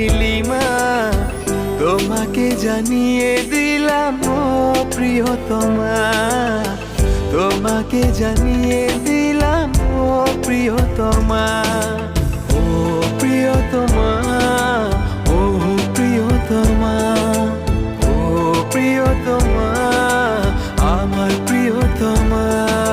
নীলিমা, তোমাকে জানিয়ে দিলাম ও প্রিয়তমা। তোমাকে জানিয়ে দিলাম ও প্রিয়তমা। ও প্রিয়তমা ও প্রিয়তমা। ও প্রিয়তমা, আমার প্রিয়তমা।